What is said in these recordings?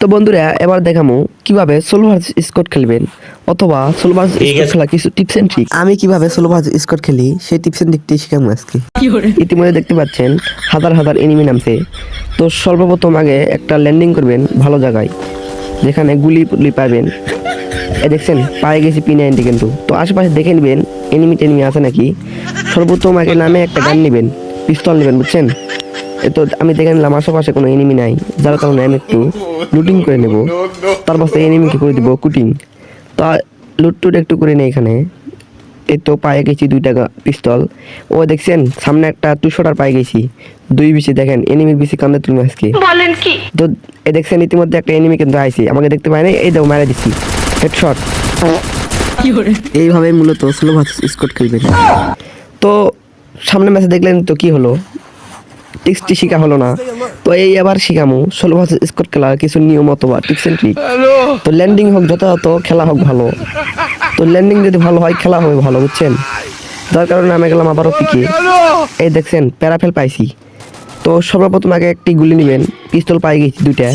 তো বন্ধুরা এবার দেখামো কীভাবে সোলো স্কট খেলবেন অথবা সোলো ঠিক খেলা কিছু টিপস এন্ড ট্রিক আমি কীভাবে সোলো স্কট খেলি সেই টিপস এন্ড ট্রিকটি শিখামু আজকে। ইতিমধ্যে দেখতে পাচ্ছেন হাজার হাজার এনিমি নামছে। তো সর্বপ্রথম আগে একটা ল্যান্ডিং করবেন ভালো জায়গায় যেখানে গুলি গুলি পাবেন। এ দেখছেন পায়ে গেছি পি নাইনটি কিন্তু। তো আশেপাশে দেখে নেবেন এনিমি টেনিমি আছে নাকি? সর্বপ্রথম আগে নামে একটা গান নেবেন পিস্তল নেবেন বুঝছেন? তো আমি দেখে নিলাম আশেপাশে কোনো এনিমি নাই। যার কারণে আমি একটু লুটিং করে নেব। তারপর সেই এনিমিকে করে দিব কুটিং তা লুট টুট একটু করে নেই এখানে। এই তো পায়ে গেছি দুই টাকা পিস্তল ও দেখছেন সামনে একটা দুশোটার পায়ে গেছি। দুই বিসি দেখেন এনিমির বিসি কান্দে তুমি আজকে। বলেন কি? তো এ দেখছেন ইতিমধ্যে একটা এনিমি কিন্তু আইছি। আমাকে দেখতে পায় না এই দেখো মারা দিচ্ছি হেডশট এইভাবে মূলত স্লো ভার্সেস স্কট খেলবেন তো সামনে ম্যাচে দেখলেন তো কি হলো? টিক্সটি শিখা হলো না। তো এই আবার শিখামু। ষোলো ভার্সেস স্কট খেলার কিছু নিয়ম অথবা টিপস এন্ড ট্রিক তো ল্যান্ডিং হোক যথাযথ খেলা হোক ভালো। তো ল্যান্ডিং যদি ভালো হয় খেলা হবে ভালো বুঝছেন? যার কারণে আমি গেলাম আবারও পিকে। এই দেখছেন প্যারাফেল পাইছি। তো সর্বপ্রথম আগে একটি গুলি নেবেন। পিস্তল পাই গেছি দুইটা।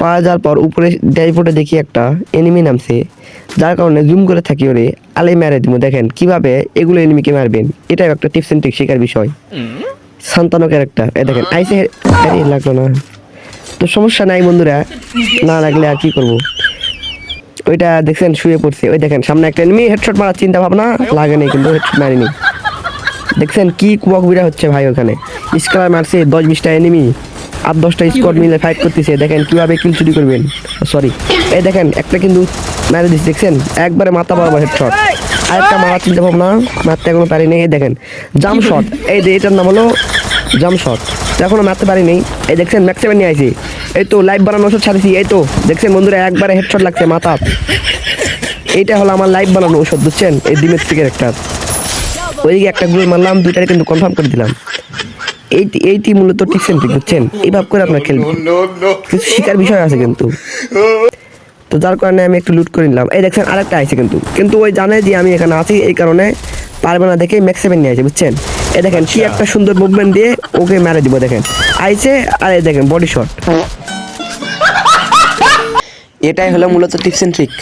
পাওয়া যাওয়ার পর উপরে ড্যাশবোর্ডে দেখি একটা এনিমি নামছে। যার কারণে জুম করে থাকি ওরে আলে মেরে দিব দেখেন কীভাবে এগুলো এনিমিকে মারবেন? এটাও একটা টিপস এন্ড ট্রিক শেখার বিষয়। সান্তানো ক্যারেক্টার এ দেখেন আইসে লাগল না। তো সমস্যা নাই বন্ধুরা না লাগলে আর কি করব? ওইটা দেখছেন শুয়ে পড়ছে। ওই দেখেন সামনে একটা এনিমি হেডশট মারার চিন্তা ভাবনা লাগে নাই কিন্তু হেডশট মারিনি। দেখছেন কি কুবক বিড়া হচ্ছে ভাই ওখানে। স্কালার মারছে দশ বিশটা এনিমি আট দশটা স্কোয়াড মিলে ফাইট করতেছে। দেখেন কীভাবে কিল চুরি করবেন। সরি এই দেখেন একটা কিন্তু মেরে দিচ্ছে দেখছেন? একবারে মাথা বরাবর হেডশট আরেকটা মারার চিন্তা ভাবনা মারতে এখনও পারিনি এই দেখেন জাম শট এই যে এটার নাম হলো জাম শট এখনও মারতে পারিনি এই দেখছেন ম্যাক্সিমাম নিয়ে আইছি। এই তো লাইভ বানানো ওষুধ ছাড়েছি এই তো। দেখছেন বন্ধুরা একবারে হেডশট লাগছে মাথা এইটা হলো আমার লাইভ বানানো ওষুধ বুঝছেন? এই ডিমের ক্যারেক্টার ওইদিকে একটা গোল মারলাম দুইটারে কিন্তু কনফার্ম করে দিলাম। এই এইটি মূলত টিপস এন্ড ট্রিক বুঝছেন? এইভাবে করে আপনার খেলবেন। কিছু শিকার বিষয় আছে কিন্তু। তো যার কারণে আমি একটু লুট করে নিলাম। এই দেখছেন আরেকটা আইছে কিন্তু। কিন্তু ওই জানে যে আমি এখানে আছি এই কারণে পারবে না দেখে ম্যাক্স সেভেন নিয়ে আছে বুঝছেন? এই দেখেন কি একটা সুন্দর মুভমেন্ট দিয়ে ওকে মেরে দিব দেখেন। আইছে আর এই দেখেন বডি শট এটাই হলো মূলত টিপস এন্ড ট্রিক